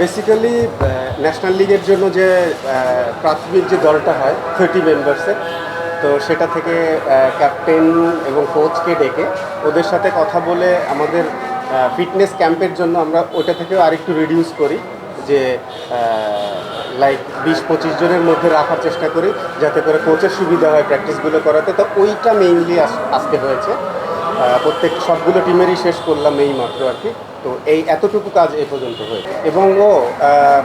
Basically national লিগের জন্য যে প্রাথমিক যে দলটা হয় থার্টি মেম্বার্সের তো সেটা থেকে ক্যাপ্টেন এবং কোচকে ডেকে ওদের সাথে কথা বলে আমাদের ফিটনেস ক্যাম্পের জন্য আমরা ওটা থেকেও আরেকটু রিডিউস করি যে লাইক বিশ পঁচিশ জনের মধ্যে রাখার চেষ্টা করি যাতে করে কোচের সুবিধা হয় প্র্যাকটিসগুলো করাতে। তো ওইটা মেইনলি আজকে হয়েছে। প্রত্যেক, সবগুলো টিমেরই শেষ করলাম এই মাত্র আর কি। তো এই এতটুকু কাজ এ পর্যন্ত হয়েছে। এবং ও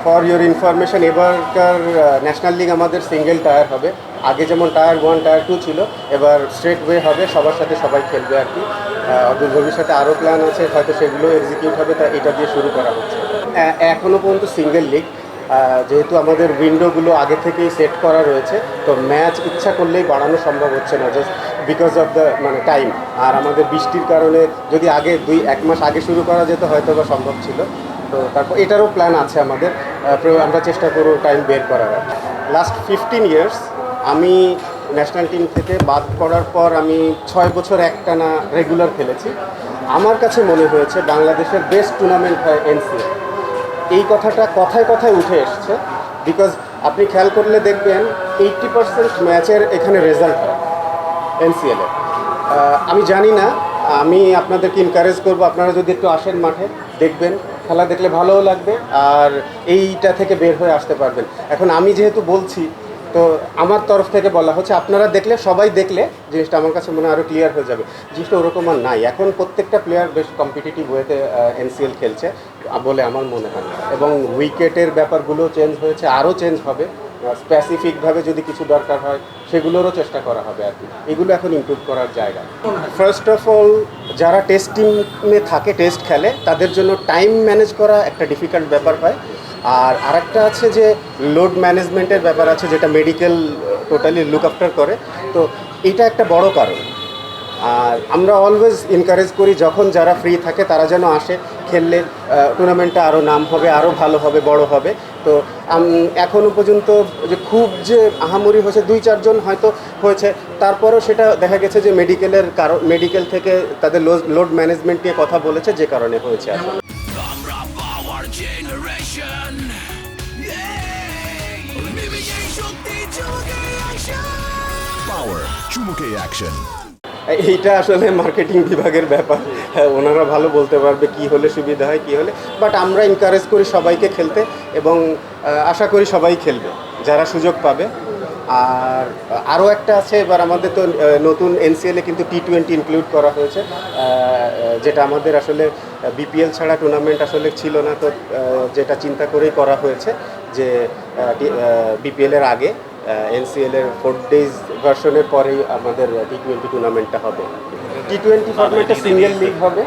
ফর ইউর ইনফরমেশন এবারকার ন্যাশনাল লিগ আমাদের সিঙ্গেল টায়ার হবে। আগে যেমন টায়ার ওয়ান টায়ার টু ছিল, এবার স্ট্রেট ওয়ে হবে, সবার সাথে সবাই খেলবে আর কি। অদূর ভবিষ্যতে আরও প্ল্যান আছে, হয়তো সেগুলো এক্সিকিউট হবে, তা এটা দিয়ে শুরু করা হচ্ছে। এখনও পর্যন্ত সিঙ্গেল লিগ যেহেতু আমাদের উইন্ডোগুলো আগে থেকেই সেট করা রয়েছে, তো ম্যাচ ইচ্ছা করলেই বাড়ানো সম্ভব হচ্ছে না। জাস্ট বিকজ অফ দ্য মানে টাইম আর আমাদের বৃষ্টির কারণে যদি আগে দুই, এক মাস আগে শুরু করা যেত হয়তো বা সম্ভব ছিল। তো তারপর এটারও প্ল্যান আছে আমাদের। আমরা চেষ্টা করব টাইম বের করার। লাস্ট ফিফটিন ইয়ার্স আমি ন্যাশনাল টিম থেকে বাদ করার পর আমি ছয় বছর একটানা রেগুলার খেলেছি। আমার কাছে মনে হয়েছে বাংলাদেশের বেস্ট টুর্নামেন্ট হয় এনসিএ এই কথাটা কথায় কথায় উঠে এসছে। বিকজ আপনি খেয়াল করলে দেখবেন এইটটি পার্সেন্ট ম্যাচের এখানে রেজাল্ট হয়। এনসিএলে আমি জানি না, আমি আপনাদেরকে এনকারেজ করব, আপনারা যদি একটু আসেন মাঠে, দেখবেন, খেলা দেখলে ভালোও লাগবে, আর এইটা থেকে বের হয়ে আসতে পারবেন। এখন আমি যেহেতু বলছি, তো আমার তরফ থেকে বলা হচ্ছে, আপনারা দেখলে, সবাই দেখলে, জিনিসটা আমার কাছে মনে হয় আরও ক্লিয়ার হয়ে যাবে। জিনিসটা ওরকম আর নাই। এখন প্রত্যেকটা প্লেয়ার বেশ কম্পিটিটিভ ওয়েতে এনসিএল খেলছে বলে আমার মনে হয়। এবং উইকেটের ব্যাপারগুলো চেঞ্জ হয়েছে আরও চেঞ্জ হবে। স্পেসিফিকভাবে যদি কিছু দরকার হয়, সেগুলোরও চেষ্টা করা হবে আর কি। এগুলো এখন ইমপ্রুভ করার জায়গা। ফার্স্ট অফ অল যারা টেস্ট টিমে থাকে টেস্ট খেলে, তাদের জন্য টাইম ম্যানেজ করা একটা ডিফিকাল্ট ব্যাপার হয়। আর আরেকটা আছে যে লোড ম্যানেজমেন্টের ব্যাপার আছে, যেটা মেডিকেল টোটালি লুক আফটার করে। তো এটা একটা বড় কারণ। আর আমরা অলওয়েজ এনকারেজ করি, যখন যারা ফ্রি থাকে, তারা যেন আসে। খেললে টুর্নামেন্টটা আরও নাম হবে আরও ভালো হবে, বড় হবে। তো এখনও পর্যন্ত যে খুব যে আহামরি হয়েছে, দুই চারজন হয়তো হয়েছে। তারপরেও সেটা দেখা গেছে যে মেডিকেলের কারণ মেডিকেল থেকে তাদের লোড ম্যানেজমেন্ট নিয়ে কথা বলেছে, যে কারণে হয়েছে চুমুকে অ্যাকশন এইটা আসলে মার্কেটিং বিভাগের ব্যাপার। হ্যাঁ, ওনারা ভালো বলতে পারবে কি হলে সুবিধা হয় কি হলে। বাট আমরা এনকারেজ করি সবাইকে খেলতে এবং আশা করি সবাই খেলবে যারা সুযোগ পাবে। আর আরও একটা আছে এবার আমাদের তো নতুন এনসিএলে কিন্তু টি টোয়েন্টি ইনক্লুড করা হয়েছে। যেটা আমাদের আসলে বিপিএল ছাড়া টুর্নামেন্ট আসলে ছিল না তো যেটা চিন্তা করেই করা হয়েছে যে বিপিএলের আগে এনসিএলের ফোর ডেজ ভার্সনের পরেই আমাদের টি টোয়েন্টি টুর্নামেন্টটা হবে। টি টোয়েন্টি ফর্মেটে সিঙ্গেল লিগ হবে।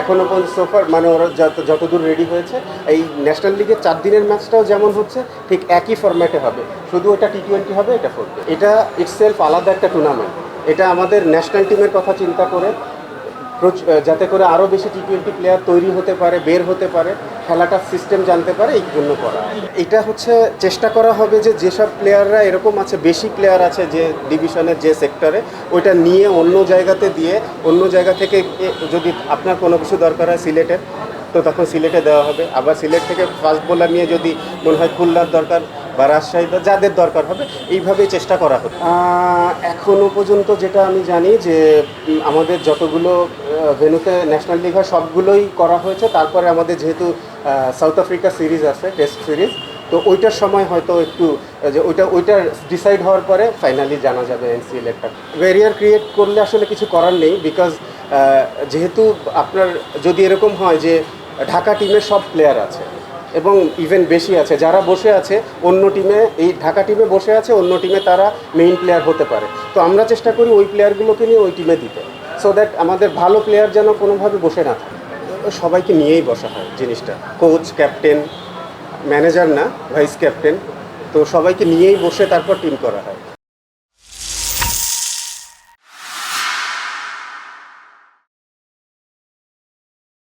এখনও পর্যন্ত সোফার মানে ওরা যত, যতদূর রেডি হয়েছে, এই ন্যাশনাল লিগের চার দিনের ম্যাচটাও যেমন হচ্ছে, ঠিক একই ফর্ম্যাটে হবে। শুধু ওটা টি টোয়েন্টি হবে, এটা ফোর এটা ইটসেলফ আলাদা একটা টুর্নামেন্ট এটা আমাদের ন্যাশনাল টিমের কথা চিন্তা করে যাতে করে আরও বেশি টি টোয়েন্টি প্লেয়ার তৈরি হতে পারে, বের হতে পারে। খেলাটার সিস্টেম জানতে পারে, এই জন্য করা। এটা হচ্ছে চেষ্টা করা হবে যে যেসব প্লেয়াররা এরকম আছে, বেশি প্লেয়ার আছে যে ডিভিশনের যে সেক্টরে ওইটা নিয়ে অন্য জায়গাতে দিয়ে, অন্য জায়গা থেকে যদি আপনার কোনো কিছু দরকার হয় সিলেটের তো তখন সিলেটে দেওয়া হবে। আবার সিলেট থেকে ফাস্ট বোলার নিয়ে যদি মনে হয় খুলনার দরকার বা রাজশাহী বা যাদের দরকার হবে, এইভাবেই চেষ্টা করা হবে। এখনও পর্যন্ত যেটা আমি জানি যে আমাদের যতগুলো ভেনুতে ন্যাশনাল লিগ হয়, সবগুলোই করা হয়েছে। তারপরে আমাদের যেহেতু সাউথ আফ্রিকা সিরিজ আছে টেস্ট সিরিজ তো ওইটার সময় হয়তো একটু যে ওইটা, ওইটার ডিসাইড হওয়ার পরে ফাইনালি জানা যাবে এনসিএল একটা ব্যারিয়ার ক্রিয়েট করলে আসলে কিছু করার নেই বিকজ যেহেতু আপনার, যদি এরকম হয় যে ঢাকা টিমের সব প্লেয়ার আছে, এবং ইভেন বেশি আছে, যারা বসে আছে, অন্য টিমে এই ঢাকা টিমে বসে আছে, অন্য টিমে তারা মেইন প্লেয়ার হতে পারে। তো আমরা চেষ্টা করি ওই প্লেয়ারগুলোকে নিয়ে ওই টিমে দিতে। সো দ্যাট আমাদের ভালো প্লেয়ার যেন কোনোভাবে বসে না থাকে। সবাইকে নিয়েই বসা হয় জিনিসটা। কোচ ক্যাপ্টেন ম্যানেজার না ভাইস ক্যাপ্টেন তো সবাইকে নিয়েই বসে তারপর টিম করা হয়।